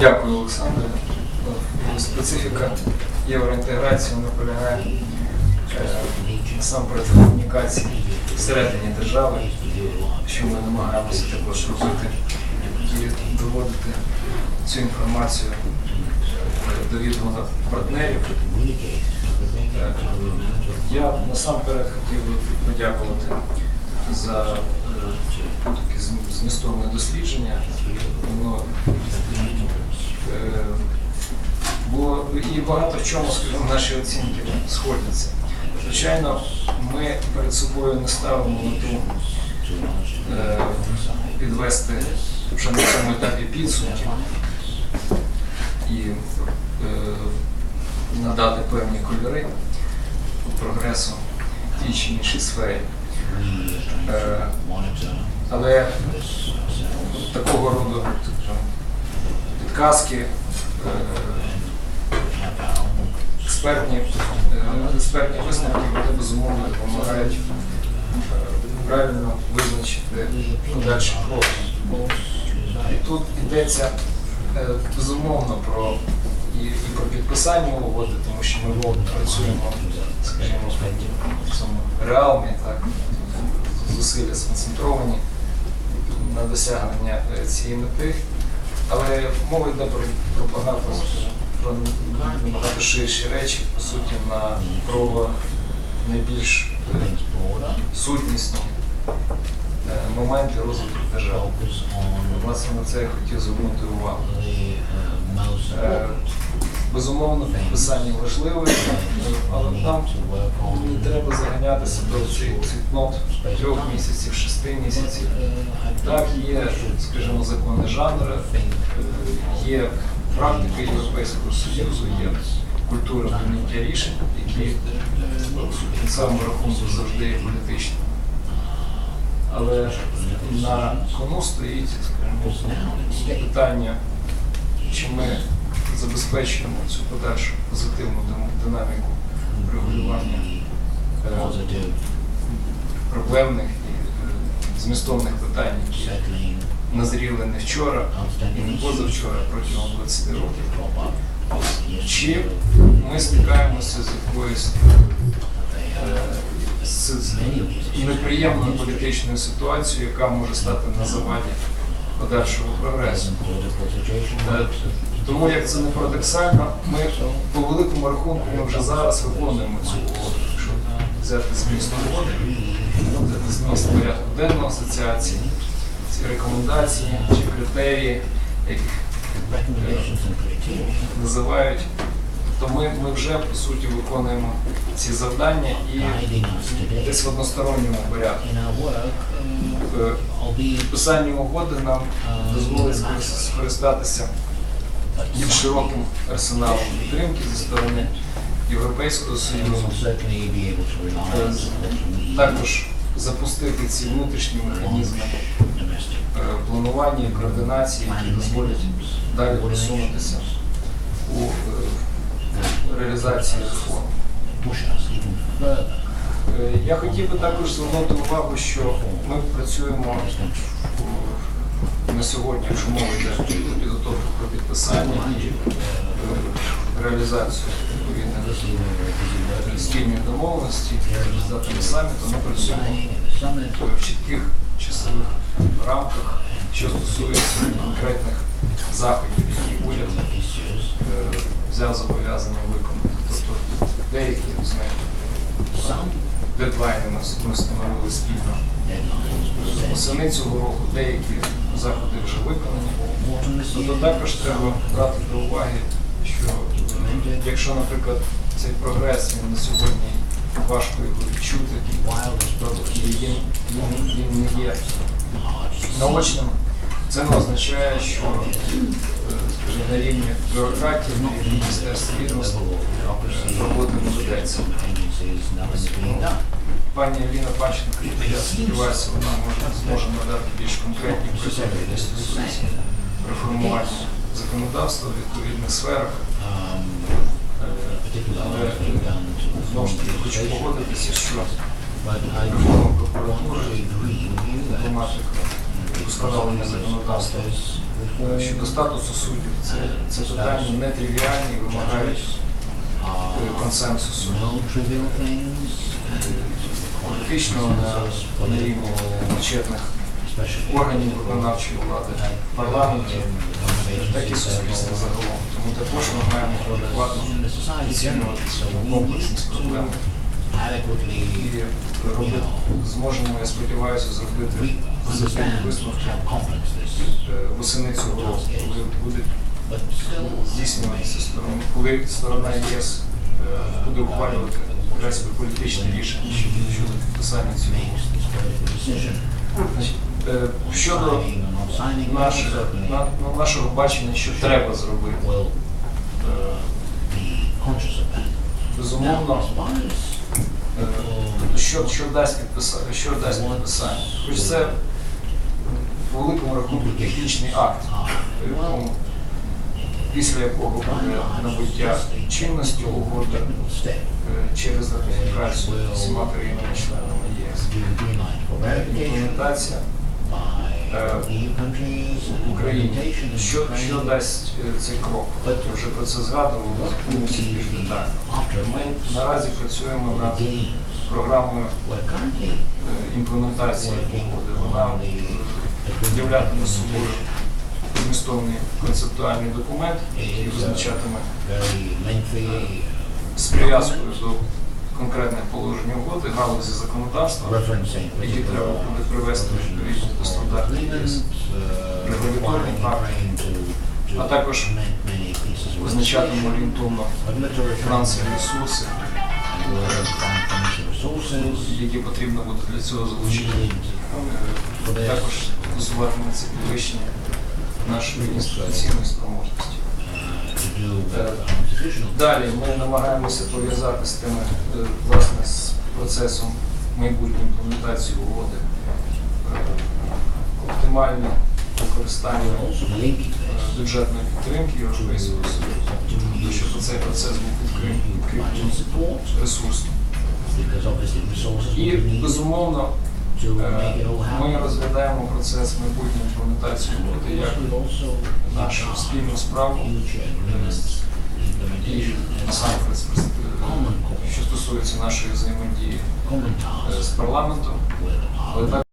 Дякую, Олександре. Ну, Специфіка євроінтеграції вона полягає е, насамперед в комунікації всередині держави, що ми намагаємося також робити і доводити цю інформацію е, до відома партнерів. Е, Я насамперед хотів би подякувати за е, таке зм- змістовне дослідження. Воно е, було і багато в чому, скажімо, наші оцінки сходяться. Звичайно, ми перед собою не ставимо мету е, підвести вже на цьому етапі підсумки і е, надати певні кольори прогресу в тій чи іншій сфері. Але такого роду підказки, е, експертні, е, експертні висновки вони безумовно допомагають е, правильно визначити подальший крок. Тут йдеться безумовно про і, і про підписання угоди, тому що ми працюємо, скажімо, в цьому реалмі, так, зусилля сконцентровані на досягнення е, цієї мети. Але мова йде про, багато про набагато ширші речі, по суті, на про найбільш е, сутнісні е, моменти розвитку держави. Власне, на це я хотів звернути увагу. Е, Безумовно, підписання важливе, е, але нам не треба заганятися до цих цих нот трьох місяців, шести місяців. Так, є, скажімо, закони жанру, е, є практика Європейського Союзу, є культура прийняття рішень, які в самому рахунку завжди є політичні. Але на кону стоїть, питання, чи ми забезпечуємо цю подальшу позитивну динаміку регулювання е, проблемних і е, змістовних питань, які назріли не вчора і не позавчора протягом 20 років. Чи ми стикаємося з якоюсь е, з неприємною політичною ситуацією, яка може стати на заваді подальшого прогресу. Е, Тому як це не парадоксально, ми по великому рахунку ми вже зараз виконуємо цю угоду. Якщо взяти зміст угоди, взяти зміст порядку денного асоціації, ці рекомендації чи критерії, які називають, то ми, ми вже по суті виконуємо ці завдання і десь в односторонньому порядку. Е, Підписання угоди нам дозволить скористатися більш широким арсеналом підтримки зі сторони Європейського Союзу, також запустити ці внутрішні механізми е, планування і координації, які дозволять далі просунутися у е, реалізації реформ. Е, Я хотів би також звернути увагу, що ми працюємо на сьогодні, якщо мова йде про підготовку про підписання і е, реалізацію відповідних спільних домовленостей з датами саміту, ми працюємо в чітких часових рамках, що стосується конкретних заходів, які уряд е, взяв зобов'язання виконати. Тобто деякі з них дедлайни ми встановили спільно восени цього року, деякі заходи вже виконані. Тобто також треба брати до уваги, що е, якщо, наприклад, цей прогрес він на сьогодні важко його відчути, і він, він, він не є наочним, це не означає, що е, скажімо, на рівні бюрократії, на рівні міністерства е, не. Пані Аліна Панченко, я сподіваюся, вона може зможе надати більш конкретні приклади, які стосуються реформування законодавства в відповідних сферах. Е, Але знову ж таки хочу погодитися, що реформа прокуратури, проблематика встановлення законодавства е, щодо статусу суддів. Це, це питання нетривіальні, вимагають е, консенсусу. Фактично на, рівні почетних органів виконавчої влади, парламентів, так і суспільства загалом. Тому також ми маємо адекватно оцінювати комплексність проблем і робити, зможемо, я сподіваюся, зробити позитивні висновки. е, восени цього року, коли здійснюватися сторони, коли сторона ЄС е, буде ухвалювати якраз політичне рішення щодо- підписання цього. Е, Щодо наших, на, ну, нашого бачення, що треба зробити, Е, безумовно, що, що дасть підписання, що дасть підписання. Хоч це в великому рахунку технічний акт, після якого буде набуття чинності угоди е, через ратифікацію всіма країнами-членами ЄС. Імплементація в Україні. Що, що дасть е, цей крок? Вже про це згадував, зупинимося більш детально. Ми наразі працюємо над програмою е, імплементації угоди. Вона являтиме собою змістовний концептуальний документ, який визначатиме з прив'язкою до конкретних положень угоди, галузі законодавства, які треба буде привести відповідно до стандартів ЄС, регуляторний акт, а також визначатиме орієнтовно фінансові ресурси, які потрібно буде для цього залучити. Е, Також стосуватиметься підвищення нашої інституційної спроможності. Далі ми намагаємося пов'язати з тими, е, власне, з процесом майбутньої імплементації угоди е, оптимальне використання е, бюджетної підтримки Європейського Союзу, щоб цей процес був підкріплений ресурсно. І безумовно ми розглядаємо процес майбутньої імплементації угоди як нашу спільну справу. і насамперед з що стосується нашої взаємодії е, з парламентом, але